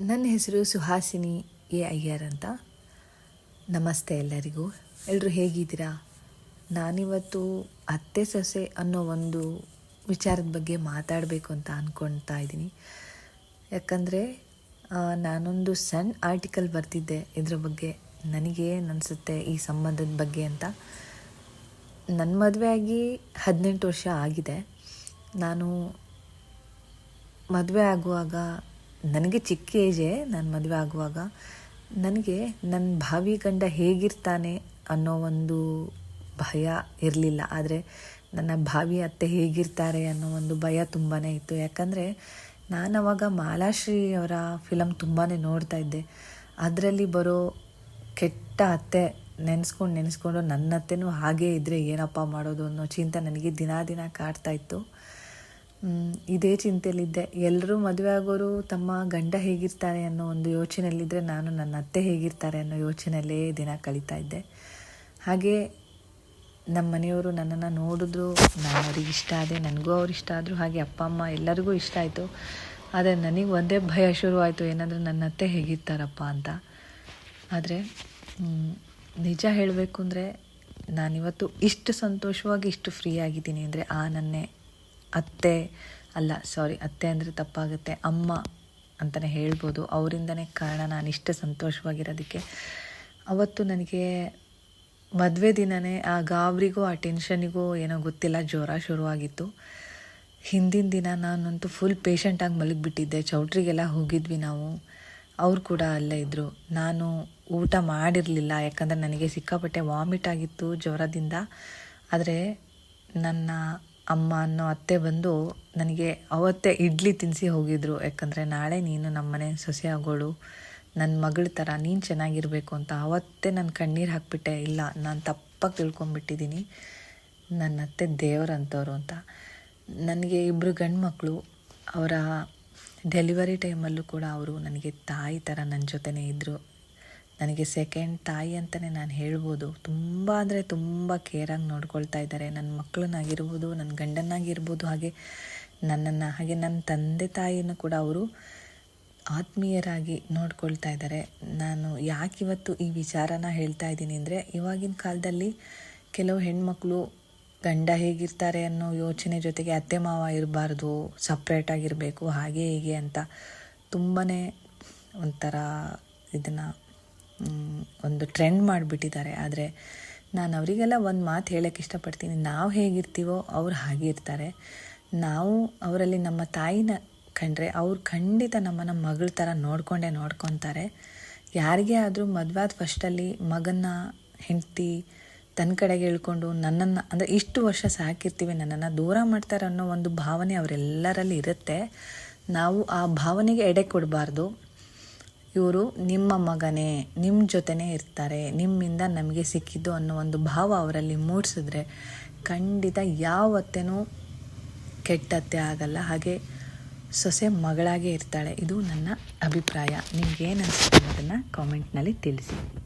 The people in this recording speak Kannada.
ನನ್ನ ಹೆಸರು ಸುಹಾಸಿನಿ ಎ ಅಯ್ಯರ್ ಅಂತ. ನಮಸ್ತೆ ಎಲ್ಲರಿಗೂ. ಎಲ್ಲರೂ ಹೇಗಿದ್ದೀರಾ? ನಾನಿವತ್ತು ಅತ್ತೆ ಸೊಸೆ ಅನ್ನೋ ಒಂದು ವಿಚಾರದ ಬಗ್ಗೆ ಮಾತಾಡಬೇಕು ಅಂತ ಅಂದ್ಕೊಳ್ತಾ ಇದ್ದೀನಿ. ಯಾಕಂದರೆ ನಾನೊಂದು ಸಣ್ಣ ಆರ್ಟಿಕಲ್ ಬರ್ತಿದ್ದೆ ಇದ್ರ ಬಗ್ಗೆ. ನನಗೇನು ಅನಿಸುತ್ತೆ ಈ ಸಂಬಂಧದ ಬಗ್ಗೆ ಅಂತ. ನನ್ನ ಮದುವೆ ಆಗಿ ಹದಿನೆಂಟು ವರ್ಷ ಆಗಿದೆ. ನಾನು ಮದುವೆ ಆಗುವಾಗ ನನಗೆ ಚಿಕ್ಕ ಏಜೇ, ನಾನು ಮದುವೆ ಆಗುವಾಗ. ನನಗೆ ನನ್ನ ಭಾವಿ ಗಂಡ ಹೇಗಿರ್ತಾನೆ ಅನ್ನೋ ಒಂದು ಭಯ ಇರಲಿಲ್ಲ. ಆದರೆ ನನ್ನ ಭಾವಿ ಅತ್ತೆ ಹೇಗಿರ್ತಾರೆ ಅನ್ನೋ ಒಂದು ಭಯ ತುಂಬಾ ಇತ್ತು. ಯಾಕಂದರೆ ನಾನು ಅವಾಗ ಮಾಲಾಶ್ರೀ ಅವರ ಫಿಲಮ್ ತುಂಬಾ ನೋಡ್ತಾ ಇದ್ದೆ. ಅದರಲ್ಲಿ ಬರೋ ಕೆಟ್ಟ ಅತ್ತೆ ನೆನೆಸ್ಕೊಂಡು ನೆನೆಸ್ಕೊಂಡು ನನ್ನ ಅತ್ತೆನೂ ಹಾಗೇ ಇದ್ದರೆ ಏನಪ್ಪ ಮಾಡೋದು ಅನ್ನೋ ಚಿಂತೆ ನನಗೆ ದಿನ ದಿನ ಕಾಡ್ತಾ ಇತ್ತು. ಇದೇ ಚಿಂತೆಯಲ್ಲಿದ್ದೆ. ಎಲ್ಲರೂ ಮದುವೆ ಆಗೋರು ತಮ್ಮ ಗಂಡ ಹೇಗಿರ್ತಾರೆ ಅನ್ನೋ ಒಂದು ಯೋಚನೆಯಲ್ಲಿದ್ದರೆ ನಾನು ನನ್ನ ಅತ್ತೆ ಹೇಗಿರ್ತಾರೆ ಅನ್ನೋ ಯೋಚನೆಯಲ್ಲೇ ದಿನ ಕಳೀತಾ ಇದ್ದೆ. ಹಾಗೆ ನಮ್ಮ ಮನೆಯವರು ನನ್ನನ್ನು ನೋಡಿದ್ರು ನಾನು ಅವ್ರಿಗೆ ಇಷ್ಟ ಆದೆ, ನನಗೂ ಅವ್ರು ಇಷ್ಟ ಆದರು, ಹಾಗೆ ಅಪ್ಪ, ಅಮ್ಮ ಎಲ್ಲರಿಗೂ ಇಷ್ಟ ಆಯಿತು. ಆದರೆ ನನಗೆ ಒಂದೇ ಭಯ ಶುರುವಾಯಿತು ಏನಂದರೆ ನನ್ನ ಅತ್ತೆ ಹೇಗಿರ್ತಾರಪ್ಪ ಅಂತ. ಆದರೆ ನಿಜ ಹೇಳಬೇಕು ಅಂದರೆ ನಾನಿವತ್ತು ಇಷ್ಟು ಸಂತೋಷವಾಗಿ ಇಷ್ಟು ಫ್ರೀ ಆಗಿದ್ದೀನಿ ಅಂದರೆ ಆ ನನ್ನೇ ಅತ್ತೆ, ಅಲ್ಲ ಸಾರಿ ಅತ್ತೆ ಅಂದರೆ ತಪ್ಪಾಗುತ್ತೆ, ಅಮ್ಮ ಅಂತಲೇ ಹೇಳ್ಬೋದು. ಅವರಿಂದನೇ ಕಾರಣ ನಾನು ಇಷ್ಟು ಸಂತೋಷವಾಗಿರೋದಕ್ಕೆ. ಅವತ್ತು ನನಗೆ ಮದುವೆ ದಿನವೇ ಆ ಗಾಬರಿಗೂ, ಆ ಟೆನ್ಷನಿಗೂ ಏನೋ ಗೊತ್ತಿಲ್ಲ, ಜ್ವರ ಶುರುವಾಗಿತ್ತು. ಹಿಂದಿನ ದಿನ ನಾನಂತೂ ಫುಲ್ ಪೇಷಂಟಾಗಿ ಮಲಗಿಬಿಟ್ಟಿದ್ದೆ. ಚೌಟ್ರಿಗೆಲ್ಲ ಹೋಗಿದ್ವಿ ನಾವು. ಅವ್ರು ಕೂಡ ಅಲ್ಲೇ ಇದ್ದರು ನಾನು ಊಟ ಮಾಡಿರಲಿಲ್ಲ, ಯಾಕಂದರೆ ನನಗೆ ಸಿಕ್ಕಾಪಟ್ಟೆ ವಾಮಿಟ್ ಆಗಿತ್ತು ಜ್ವರದಿಂದ. ಆದರೆ ನನ್ನ ಅಮ್ಮ ಅನ್ನೋ ಅತ್ತೆ ಬಂದು ನನಗೆ ಅವತ್ತೇ ಇಡ್ಲಿ ತಿನ್ನಿಸಿ ಹೋಗಿದ್ರು. ಯಾಕಂದರೆ ನಾಳೆ ನೀನು ನಮ್ಮನೆ ಸೊಸೆ ಆಗೋಳು. ನನ್ನ ಮಗಳ ಥರ ನೀನು ಚೆನ್ನಾಗಿರಬೇಕು ಅಂತ ಅವತ್ತೇ ನನ್ನ ಕಣ್ಣೀರು ಹಾಕ್ಬಿಟ್ಟೆ. ಇಲ್ಲ, ನಾನು ತಪ್ಪಾಗಿ ತಿಳ್ಕೊಂಬಿಟ್ಟಿದ್ದೀನಿ ನನ್ನ ಅತ್ತೆ ದೇವರಂಥವ್ರು ಅಂತ. ನನಗೆ ಇಬ್ಬರು ಗಂಡು ಮಕ್ಕಳು ಅವರ ಡೆಲಿವರಿ ಟೈಮಲ್ಲೂ ಕೂಡ ಅವರು ನನಗೆ ತಾಯಿ ಥರ ನನ್ನ ಜೊತೆನೇ ಇದ್ದರು ನನಗೆ ಸೆಕೆಂಡ್ ತಾಯಿ ಅಂತಲೇ ನಾನು ಹೇಳ್ಬೋದು. ತುಂಬ ಅಂದರೆ ತುಂಬ ಕೇರಾಗಿ ನೋಡ್ಕೊಳ್ತಾ ಇದ್ದಾರೆ. ನನ್ನ ಮಕ್ಕಳನ್ನಾಗಿರ್ಬೋದು ನನ್ನ ಗಂಡನಾಗಿರ್ಬೋದು ಹಾಗೆ ನನ್ನನ್ನು, ಹಾಗೆ ನನ್ನ ತಂದೆ ತಾಯಿಯನ್ನು ಕೂಡ ಅವರು ಆತ್ಮೀಯರಾಗಿ ನೋಡ್ಕೊಳ್ತಾ ಇದ್ದಾರೆ. ನಾನು ಯಾಕಿವತ್ತು ಈ ವಿಚಾರನ ಹೇಳ್ತಾ ಇದ್ದೀನಿ ಅಂದರೆ, ಇವಾಗಿನ ಕಾಲದಲ್ಲಿ ಕೆಲವು ಹೆಣ್ಮಕ್ಳು ಗಂಡ ಹೇಗಿರ್ತಾರೆ ಅನ್ನೋ ಯೋಚನೆ ಜೊತೆಗೆ ಅತ್ತೆ ಮಾವ ಇರಬಾರ್ದು ಸಪ್ರೇಟಾಗಿರಬೇಕು ಹಾಗೆ ಹೀಗೆ ಅಂತ ತುಂಬಾ ಒಂಥರ ಇದನ್ನು ಒಂದು ಟ್ರೆಂಡ್ ಮಾಡಿಬಿಟ್ಟಿದ್ದಾರೆ. ಆದರೆ ನಾನು ಅವರಿಗೆಲ್ಲ ಒಂದು ಮಾತು ಹೇಳೋಕ್ಕೆ ಇಷ್ಟಪಡ್ತೀನಿ. ನಾವು ಹೇಗಿರ್ತೀವೋ ಅವ್ರು ಹಾಗೆ ಇರ್ತಾರೆ. ನಾವು ಅವರಲ್ಲಿ ನಮ್ಮ ತಾಯಿನ ಕಂಡ್ರೆ ಅವ್ರು ಖಂಡಿತ ನಮ್ಮನ್ನು ಮಗಳ ಥರ ನೋಡಿಕೊಂಡೇ ನೋಡ್ಕೊತಾರೆ. ಯಾರಿಗೇ ಆದರೂ ಮದುವಾದ ಫಸ್ಟಲ್ಲಿ ಮಗನ್ನ, ಹೆಂಡತಿ ತನ್ನ ಕಡೆಗೆ ಹೇಳ್ಕೊಂಡು ನನ್ನನ್ನು, ಅಂದರೆ ಇಷ್ಟು ವರ್ಷ ಸಾಕಿರ್ತೀವಿ ನನ್ನನ್ನು ದೂರ ಮಾಡ್ತಾರೆ ಅನ್ನೋ ಒಂದು ಭಾವನೆ ಅವರೆಲ್ಲರಲ್ಲಿ ಇರುತ್ತೆ. ನಾವು ಆ ಭಾವನೆಗೆ ಎಡೆ ಕೊಡಬಾರ್ದು. ಇವರು ನಿಮ್ಮ ಮಗನೇ ನಿಮ್ಮ ಜೊತೆನೇ ಇರ್ತಾರೆ, ನಿಮ್ಮಿಂದ ನಮಗೆ ಸಿಕ್ಕಿದ್ದು ಅನ್ನೋ ಒಂದು ಭಾವ ಅವರಲ್ಲಿ ಮೂಡಿಸಿದ್ರೆ ಖಂಡಿತ ಯಾವತ್ತೇನೂ ಕೆಟ್ಟತ್ತೆ ಆಗಲ್ಲ. ಹಾಗೆ ಸೊಸೆ ಮಗಳಾಗೇ ಇರ್ತಾಳೆ. ಇದು ನನ್ನ ಅಭಿಪ್ರಾಯ. ನಿಮ್ಗೇನು ಅನಿಸುತ್ತೆ ಅನ್ನೋದನ್ನು ಕಾಮೆಂಟ್ನಲ್ಲಿ ತಿಳಿಸಿ.